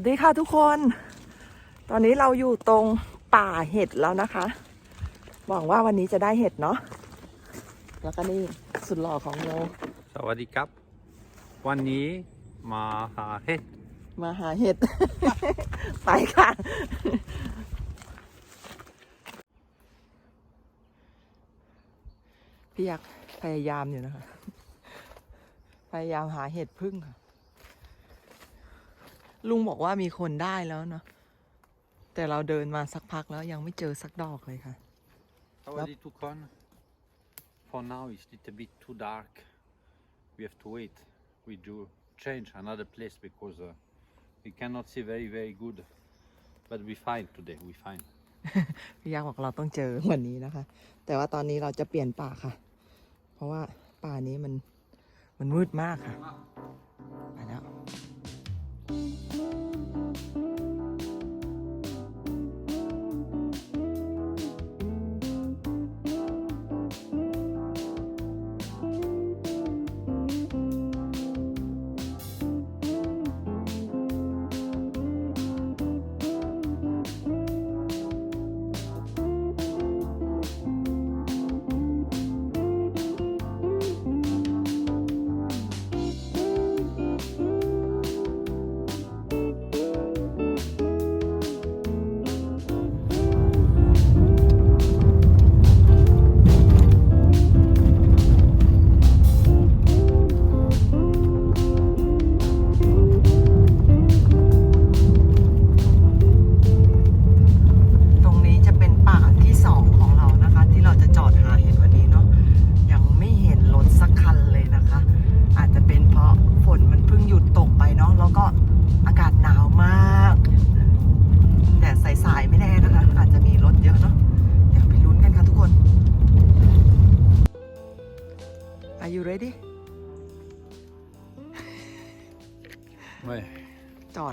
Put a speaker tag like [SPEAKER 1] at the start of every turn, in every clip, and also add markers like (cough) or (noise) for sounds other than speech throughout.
[SPEAKER 1] วัสดีค่ะทุกคน ตอนนี้เราอยู่ตรงป่าเห็ดแล้วนะคะ หวังว่าวันนี้จะได้เห็ดเนาะ แล้วก็นี่สุดหล่อของโม
[SPEAKER 2] สวัสดีครับ วันนี้มาหาเห็ด
[SPEAKER 1] มาหาเห็ด ไปค่ะ พี่ยักษ์พยายามอยู่นะคะ พยายามหาเห็ดพึ่งค่ะ ลุงบอกว่ามีคนได้แล้วเนาะแต่เราเดินมาสักพักแล้วยังไม่เจอสักดอกเลยค่ะ
[SPEAKER 2] สวัสดีทุกคน For now it's a little bit too dark we have to wait we do change another place because uh, we cannot see very very good but we find today we find
[SPEAKER 1] พี่ยักษ์บอกเราต้องเจอวันนี้นะคะ แต่ว่าตอนนี้เราจะเปลี่ยนป่าค่ะ เพราะว่าป่านี้มันมันมืดมากค่ะไปแล้ว Thank you.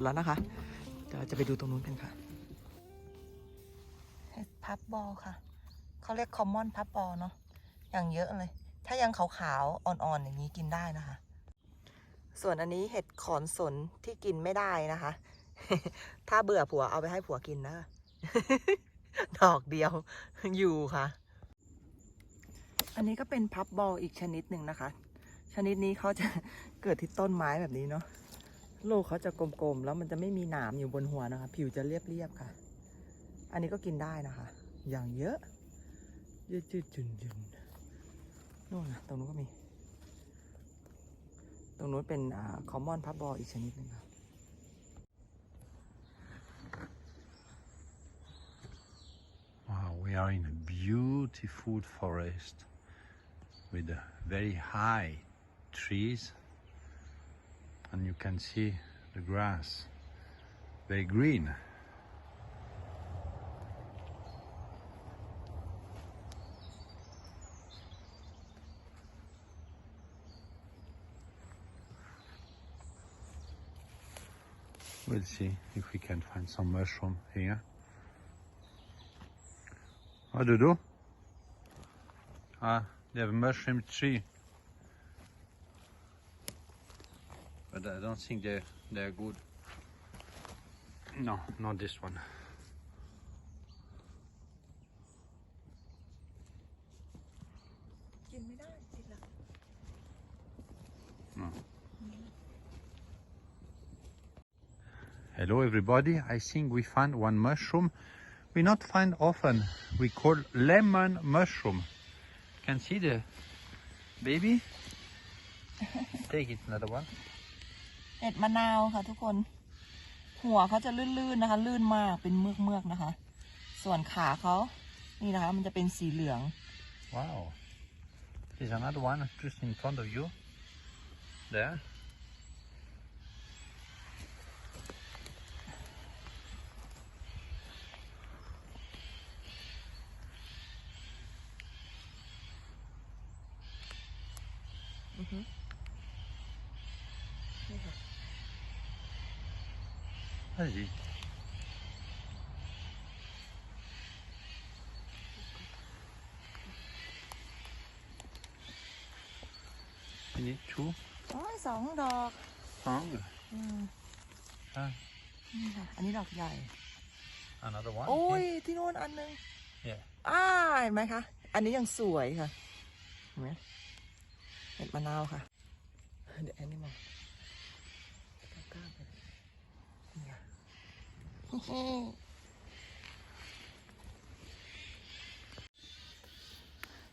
[SPEAKER 1] แล้วนะคะ เดี๋ยวเราจะไปดูตรงนู้นกันค่ะ เห็ดพับบอลค่ะ เขาเรียกคอมมอนพับบอลเนาะ อย่างเยอะเลย ถ้ายังขาวๆ อ่อนๆ อย่างนี้กินได้นะคะ ส่วนอันนี้เห็ดขอนสนที่กินไม่ได้นะคะ ถ้าเบื่อผัวเอาไปให้ผัวกินนะ ดอกเดียวอยู่ค่ะ อันนี้ก็เป็นพับบอลอีกชนิดหนึ่งนะคะ ชนิดนี้เขาจะเกิดที่ต้นไม้แบบนี้เนาะ ลูกเขาจะกลมๆ แล้วมันจะไม่มีหนามอยู่บนหัวนะคะ ผิวจะเรียบๆค่ะ อันนี้ก็กินได้นะคะ อย่างเยอะยืดยืดจุนจุนนู่นนะตรงนู้นก็มี ตรงนู้นเป็นอ่าคอมมอนพับบอลอีกชนิดหนึ่งค่ะ
[SPEAKER 2] Wow, we are in a beautiful forest with very high trees and you can see the grass very green. We'll see if we can find some mushroom here. What do you do? Ah, they have a mushroom tree. but I don't think they they're good. No, not this one. No. Hello everybody, I think we found one mushroom we not find often. We call lemon mushroom. Can see the baby? (laughs) Take it, another one.
[SPEAKER 1] เห็ดมะนาวค่ะ ทุกคน หัวเขาจะลื่นๆนะคะ ลื่นมากเป็นเมือกๆนะคะ ส่วนขาเขานี่นะคะ มันจะเป็นสีเหลือง
[SPEAKER 2] Wow. There's another one just in front of you. There. Vas-y. You need two
[SPEAKER 1] โอ้ยสองดอก
[SPEAKER 2] tongues.
[SPEAKER 1] อืม
[SPEAKER 2] Ah.
[SPEAKER 1] นี่ค่ะ อันนี้ดอกใหญ่
[SPEAKER 2] Another one.
[SPEAKER 1] โอ้ย ที่โน่นอันหนึง
[SPEAKER 2] Yeah.
[SPEAKER 1] อ่าเห็นไหมคะ อันนี้ยังสวยค่ะ เห็นไหมเห็ดมะนาวค่ะ The animal กล้าๆไปเลยเนี่ย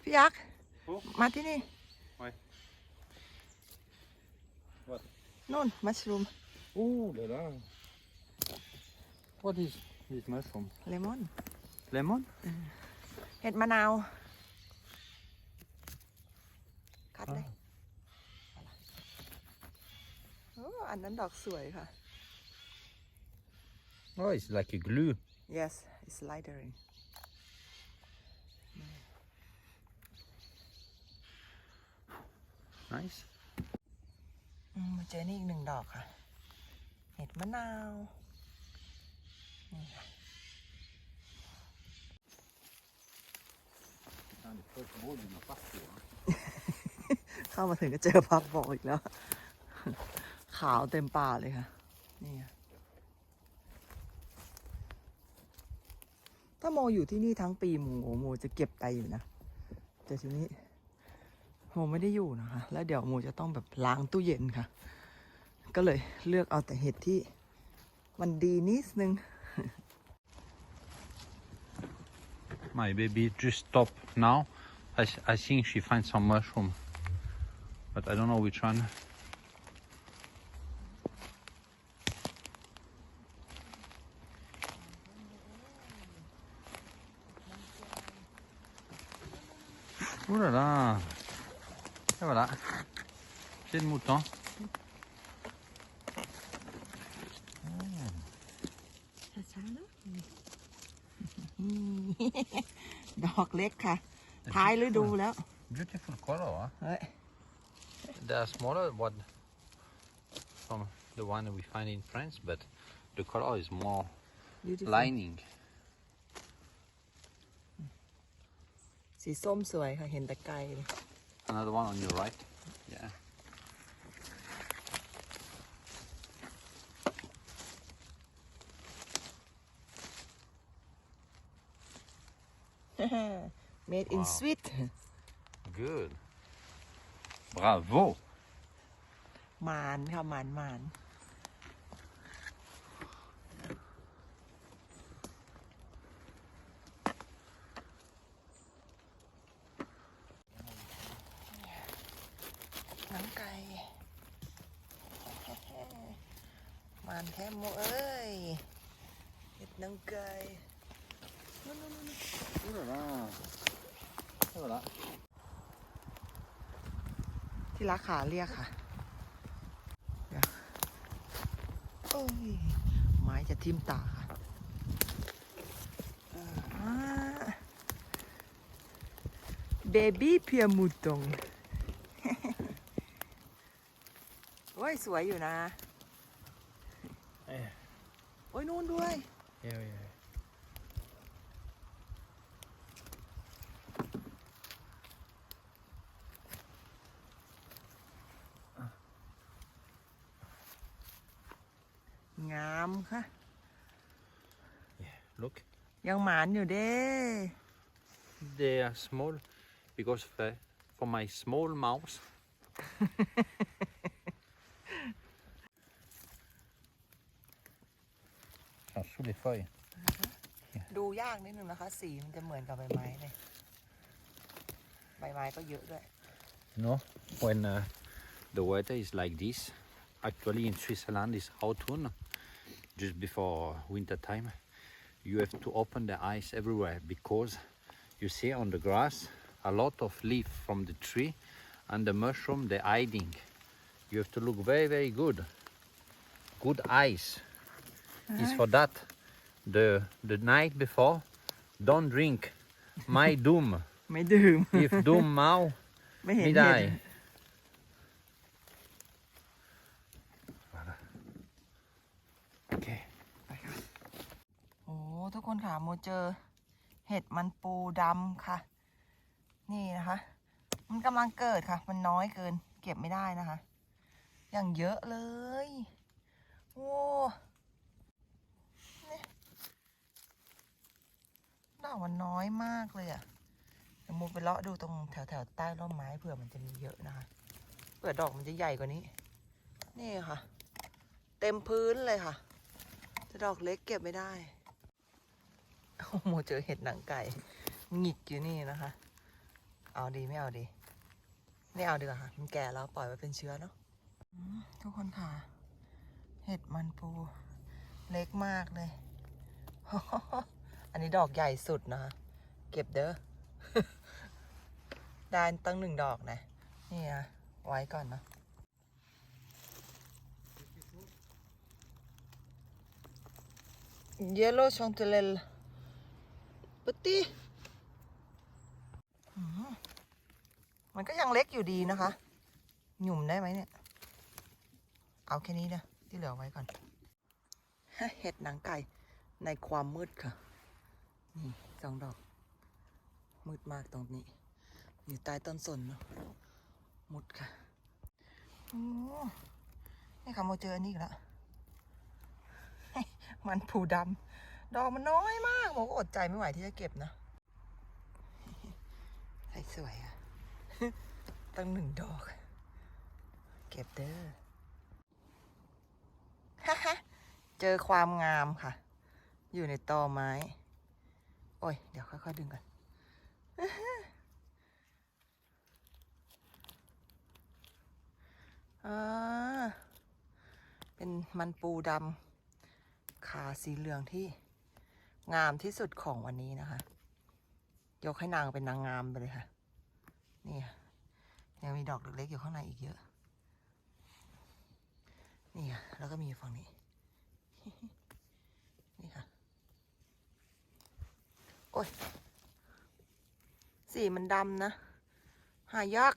[SPEAKER 1] พี่ยักษ์
[SPEAKER 2] โอ้
[SPEAKER 1] มาที่นี่
[SPEAKER 2] Ouais. What?
[SPEAKER 1] นู่นมัชรูม
[SPEAKER 2] Oh là là. What is this mushroom?
[SPEAKER 1] เลมอน
[SPEAKER 2] Lemon?
[SPEAKER 1] เห็ดมะนาว คัดเลยโอ้อันนั้นดอกสวยค่ะ
[SPEAKER 2] Oh, it's like a glue.
[SPEAKER 1] yes it's lightering
[SPEAKER 2] Nice.
[SPEAKER 1] อืมมาเจอนี่อีกหนึ่งดอกค่ะ เห็ดมะนาวนี่ค่ะ เข้ามาถึงก็เจอพับบอกอีกแล้ว ขาวเต็มป่าเลยค่ะ นี่ค่ะ ถ้าโมอยู่ที่นี่ทั้งปีโมโมจะเก็บไปอยู่นะ แต่ทีนี้โมไม่ได้อยู่นะคะ แล้วเดี๋ยวโมจะต้องแบบล้างตู้เย็นค่ะ ก็เลยเลือกเอาแต่เห็ดที่มันดีนิดนึง
[SPEAKER 2] My baby just stopped now. I, I think she finds some mushroom, but I don't know which one. Ouh là là Et voilà, pied de mouton.
[SPEAKER 1] ช้าๆนะดอกเล็กค่ะท้ายฤดูแล้ว
[SPEAKER 2] Beautiful color, huh?
[SPEAKER 1] เฮ้ย
[SPEAKER 2] They are smaller what from the one we find in France, but the color is more
[SPEAKER 1] beautiful
[SPEAKER 2] lining.
[SPEAKER 1] สีส้มสวยค่ะ เห็นแต่ไกลเลย
[SPEAKER 2] Another one on your right. Yeah.
[SPEAKER 1] เมดอิน
[SPEAKER 2] Wow.
[SPEAKER 1] สวิต
[SPEAKER 2] Good. Bravo.
[SPEAKER 1] หมานค่ะหมานหมานหนังไก่ หมานแท้โมเอ้ยเห็ดนังไก่
[SPEAKER 2] Oh là là. Et voilà.
[SPEAKER 1] ที่รักขาเรียกค่ะเดี๋ยวโอ้ยไม้จะทิ่มตาค่ะเบบี้เพียมูตงโอ้ย สวยอยู่นะ ย นู่นด้วย
[SPEAKER 2] Yeah, yeah.
[SPEAKER 1] งามค่ะ
[SPEAKER 2] yeah. Look,
[SPEAKER 1] ยังหมานอยู่เด้
[SPEAKER 2] they are small because of, uh, for my small mouse. Sont sous les feuilles.
[SPEAKER 1] ดูยากนิดนึงนะคะ สีมันจะเหมือนกับใบไม้เลย ใบไม้ก็เยอะด้วย
[SPEAKER 2] No, when uh, the weather is like this, actually in Switzerland is autumn, just before winter time, you have to open the eyes everywhere because you see on the grass a lot of leaf from the tree and the mushroom they're hiding. You have to look very very good. Good eyes. Is for that. The the night before, don't drink. My doom.
[SPEAKER 1] ไม่ดื่ม
[SPEAKER 2] If doom now,
[SPEAKER 1] ไม่เห็น
[SPEAKER 2] ไม่
[SPEAKER 1] เห็
[SPEAKER 2] ได้
[SPEAKER 1] ด
[SPEAKER 2] Okay.
[SPEAKER 1] โอ้ทุกคนค่ะโมเจอ เห็ดมันปูดำค่ะ นี่นะคะ มันกำลังเกิดค่ะ มันน้อยเกิน เก็บไม่ได้นะคะ อย่างเยอะเลย โอ้ ดอกมันน้อยมากเลยอะเดี๋ยวมูไปเลาะดูตรงแถวแถวๆใต้ร่มไม้เผื่อมันจะมีเยอะนะคะเผื่อดอกมันจะใหญ่กว่านี้ นี่ค่ะ เต็มพื้นเลยค่ะแต่ดอกเล็กเก็บไม่ได้โอ้โหเจอเห็ดหนังไก่หงิกอยู่นี่นะคะ เอาดีไม่เอาดี ไม่เอาดีกว่าค่ะมันแก่แล้วปล่อยไว้เป็นเชื้อเนาะทุกคนค่ะ เห็ดมันปู เล็กมากเลย อันนี้ดอกใหญ่สุดนะคะเก็บเด้อ ได้ตั้งหนึ่งดอกนะ นี่นะไว้ก่อนนะเยลโล่ชองเทเลลปตี้มันก็ยังเล็กอยู่ดีนะคะ หยุ่มได้ไหมเนี่ย เอาแค่นี้นะ ที่เหลือไว้ก่อน เห็ดหนังไก่ในความมืดค่ะ นี่สองดอก มืดมากตรงนี้ อยู่ใต้ต้นสนเนาะมุดค่ะโอ้นี่ค่ะโมเจออันนี้อีกแล้วมันผูดำดอกมันน้อยมากโมก็อดใจไม่ไหวที่จะเก็บนะใส่สวยอะตั้งหนึ่งดอก เก็บเด้อเจอความงามค่ะ อยู่ในตอไม้ โอ้ย เดี๋ยวค่อยๆดึงก่อนเป็นมันปูดำขาสีเหลืองที่งามที่สุดของวันนี้นะคะ ยกให้นางเป็นนางงามไปเลยค่ะ นี่ค่ะยังมีดอกเล็กๆอยู่ข้างในอีกเยอะ นี่ค่ะแล้วก็มีฝั่งนี้ นี่ค่ะ โอ้ย สีมันดำนะ หายาก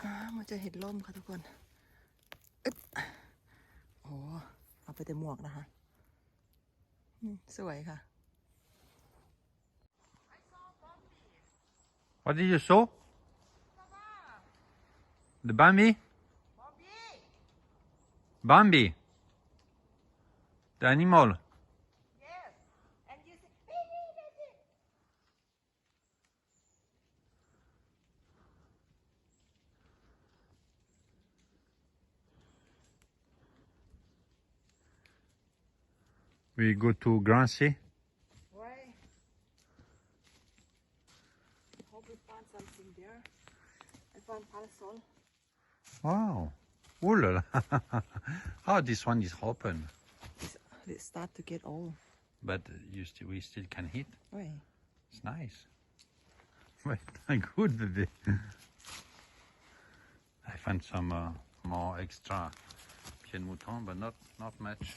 [SPEAKER 1] อ่ามันจะเห็ดล่มค่ะทุกคนอึ๊บโอ้เอาไปแต่หมวกนะคะอืมสวยค่ะ
[SPEAKER 2] What did you saw? The Bambi? Bambi. The animal. We go to Grancy.
[SPEAKER 1] Right. Hope we find something there. I found parasol.
[SPEAKER 2] Wow. Ooh la la. (laughs) oh, this one is open.
[SPEAKER 1] It's, it start to get old.
[SPEAKER 2] But you still, we still can hit.
[SPEAKER 1] Right.
[SPEAKER 2] It's nice. (laughs) Wait, good. I found some uh, more extra pied mouton, but not not much.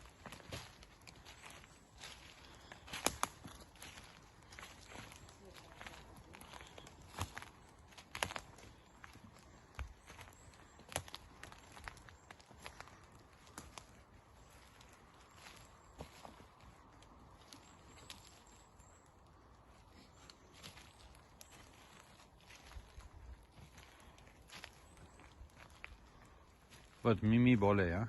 [SPEAKER 2] Was Mimi Bolle, ja?